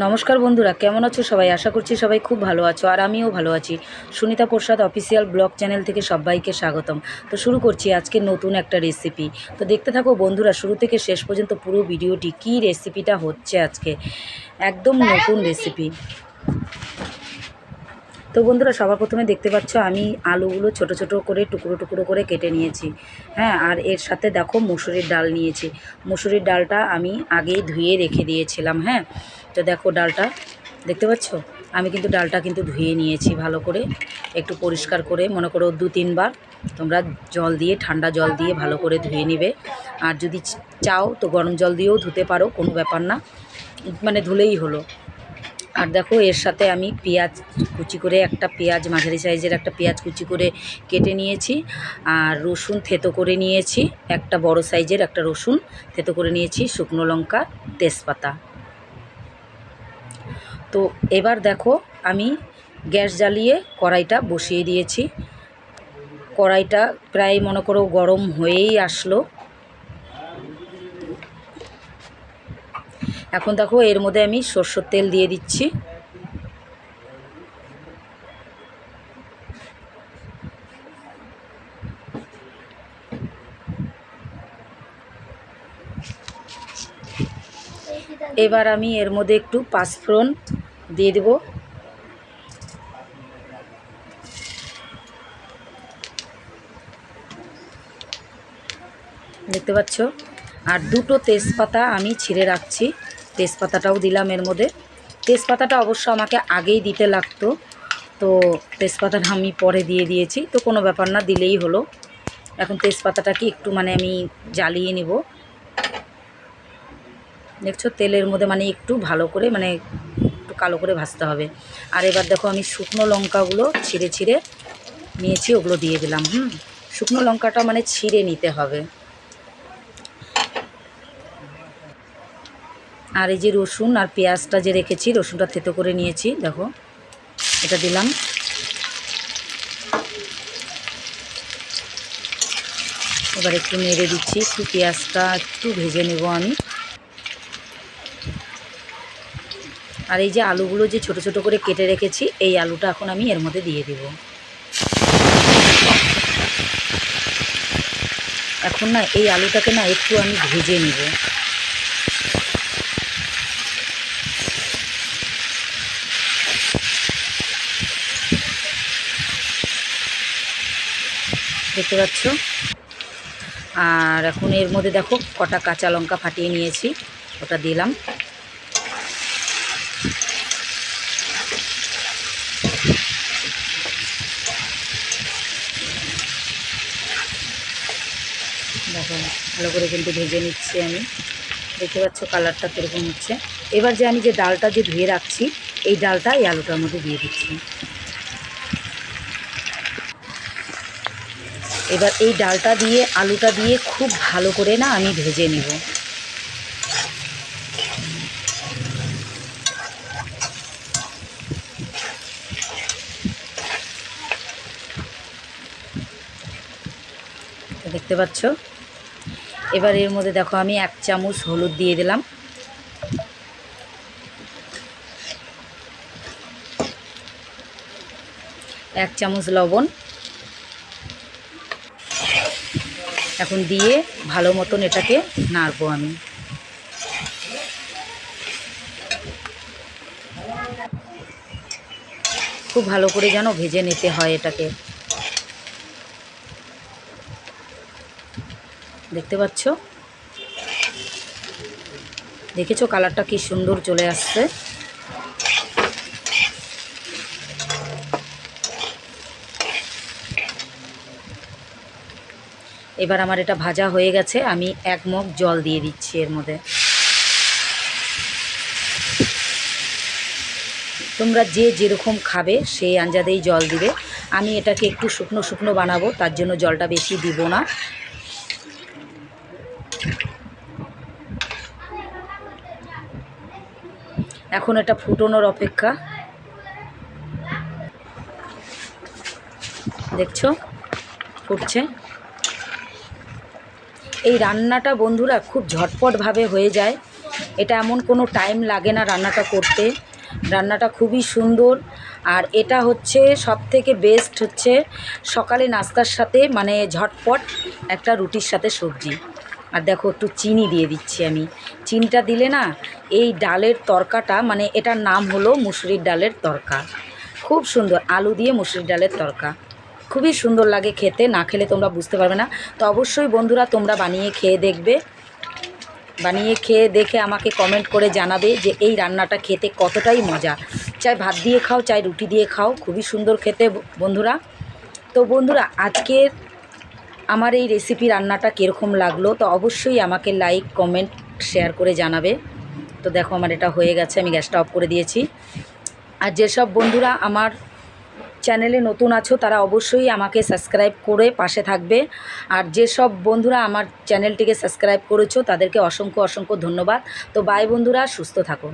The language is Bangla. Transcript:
নমস্কার বন্ধুরা, কেমন আছো সবাই? আশা করছি সবাই খুব ভালো আছো আর আমিও ভালো আছি। Sunita Prasad official blog channel থেকে সবাইকে স্বাগতম। তো শুরু করছি আজকে নতুন একটা রেসিপি তো দেখতে থাকো বন্ধুরা, শুরু থেকে শেষ পর্যন্ত পুরো ভিডিওটি কি রেসিপিটা হচ্ছে আজকে? একদম নতুন রেসিপি তো বন্ধুরা, সবার প্রথমে দেখতে পাচ্ছ আমি আলুগুলো ছোট ছোট করে, টুকরো টুকরো করে কেটে নিয়েছি। হ্যাঁ আর এর সাথে দেখো মুসুরির ডাল নিয়েছি। মুসুরির ডালটা আমি আগেই ধুয়ে রেখে দিয়েছিলাম হ্যাঁ? তো দেখো ডালটা, দেখতে পাচ্ছ? আমি কিন্তু ডালটা কিন্তু ধুয়ে নিয়েছি ভালো করে, একটু পরিষ্কার করে, মনে করো দু, তিনবার। তোমরা জল দিয়ে, ঠান্ডা জল দিয়ে ভালো করে ধুয়ে নিবে। আর যদি চাও তো গরম জল দিয়েও ধুতে পারো, কোনো ব্যাপার না। মানে ধুলেই হলো। আর দেখো, এর সাথে আমি পেঁয়াজ কুচি করে, একটা পেঁয়াজ মাঝারি সাইজের একটা পেঁয়াজ কুচি করে কেটে নিয়েছি আর রসুন থেতো করে নিয়েছি, একটা বড় সাইজের একটা রসুন থেতো করে নিয়েছি, শুকনো লঙ্কা, তেজপাতা। তো এবার দেখো, আমি গ্যাস জ্বালিয়ে কড়াইটা বসিয়ে দিয়েছি। কড়াইটা প্রায় মনে করো গরম হয়েই আসলো। এখন দেখো এর মধ্যে আমি সর্ষের তেল দিয়ে দিচ্ছি। এবার আমি এর মধ্যে একটু পাঁচফোড়ন দিয়ে দেব। দেখতে পাচ্ছ? আর দুটো তেজপাতা আমি ছিঁড়ে রাখছি। তেজপাতাটাও দিলাম এর মধ্যে। তেজপাতাটা অবশ্য আমাকে আগেই দিতে লাগতো, তো তেজপাতাটা আমি পরে দিয়ে দিয়েছি, তো কোনো ব্যাপার না, দিলেই হলো। এখন তেজপাতাটাকে একটু মানে আমি জ্বালিয়ে নিব। দেখছ, তেলের মধ্যে মানে একটু ভালো করে মানে একটু কালো করে ভাজতে হবে। আর এবার দেখো, আমি শুকনো লঙ্কাগুলো ছিঁড়ে ছিঁড়ে নিয়েছি, ওগুলো দিয়ে দিলাম, হুম। শুকনো লঙ্কাটা মানে ছিঁড়ে নিতে হবে। আর এই যে রসুন আর পেঁয়াজটা যে রেখেছি, রসুনটা থেতো করে নিয়েছি, দেখো, এটা দিলাম। এবার একটু নেড়ে দিচ্ছি, একটু পেঁয়াজটা একটু ভেজে নেব আমি। আর এই যে আলুগুলো যে ছোট ছোট করে কেটে রেখেছি, এই আলুটা এখন আমি এর মধ্যে দিয়ে দেব। এখন না, এই আলুটাকে না একটু আমি ভেজে নিব। দেখতে পাচ্ছ। আর এখন এর মধ্যে দেখো কটা কাঁচা লঙ্কা ফাটিয়ে নিয়েছি, ওটা দিলাম। দেখো, ভালো করে কিন্তু ভেজে নিচ্ছি আমি। দেখতে পাচ্ছ কালারটা কীরকম হচ্ছে। এবার যে আমি যে ডালটা যে ধুয়ে রাখছি, এই ডালটা এই আলুটার মধ্যে দিয়ে দিচ্ছি। এবার এই ডালটা দিয়ে, আলুটা দিয়ে খুব ভালো করে না আমি ভেজে নেব। দেখতে পাচ্ছ? এবার এর মধ্যে দেখো আমি এক চামচ হলুদ দিয়ে দিলাম। এক চামচ লবণ। এখন দিয়ে ভালো মতন এটাকে নাড়বো আমি। খুব ভালো করে যেন ভেজে নিতে হয় এটাকে। দেখতে পাচ্ছ? দেখেছ কালারটা কি সুন্দর চলে আসছে? এবার আমার এটা ভাজা হয়ে গেছে, আমি এক মগ জল দিয়ে দিচ্ছি এর মধ্যে। তোমরা যে যেরকম খাবে সেই আঞ্জাদেই জল দিবে। আমি এটাকে একটু শুকনো শুকনো বানাবো, তার জন্য জলটা বেশি দিব না। এখন এটা ফুটোনোর অপেক্ষা। দেখছ? ফুটছে। এই রান্নাটা বন্ধুরা খুব ঝটপটভাবে হয়ে যায়। এটা এমন কোনো টাইম লাগে না রান্নাটা করতে। রান্নাটা খুবই সুন্দর। আর এটা হচ্ছে সব থেকে বেস্ট হচ্ছে সকালে নাস্তার সাথে মানে ঝটপট একটা রুটির সাথে সবজি। আর দেখো একটু চিনি দিয়ে দিচ্ছি আমি। চিনিটা দিলে না এই ডালের তরকাটা মানে এটার নাম হলো মুসুরির ডালের তরকা। খুব সুন্দর, আলু দিয়ে মুসুরির ডালের তরকা। খুবই সুন্দর লাগে খেতে, না খেলে তোমরা বুঝতে পারবে না। তো অবশ্যই বন্ধুরা তোমরা বানিয়ে খেয়ে দেখবে। বানিয়ে খেয়ে দেখে আমাকে কমেন্ট করে জানাবে যে এই রান্নাটা খেতে কতটাই মজা। চাই ভাত দিয়ে খাও, চাই রুটি দিয়ে খাও, খুবই সুন্দর খেতে বন্ধুরা। তো বন্ধুরা, আজকের আমার এই রেসিপি রান্নাটা কীরকম লাগল, তো অবশ্যই আমাকে লাইক কমেন্ট শেয়ার করে জানাবে। তো দেখো আমার এটা হয়ে গেছে, আমি গ্যাসটা অফ করে দিয়েছি। আর যেসব বন্ধুরা আমার চ্যানেলে নতুন আছো, তারা অবশ্যই আমাকে সাবস্ক্রাইব করে পাশে থাকবে। আর যেসব বন্ধুরা আমার চ্যানেলটিকে সাবস্ক্রাইব করেছ, তাদেরকে অসংখ্য অসংখ্য ধন্যবাদ। তো বাই বন্ধুরা, সুস্থ থাকো।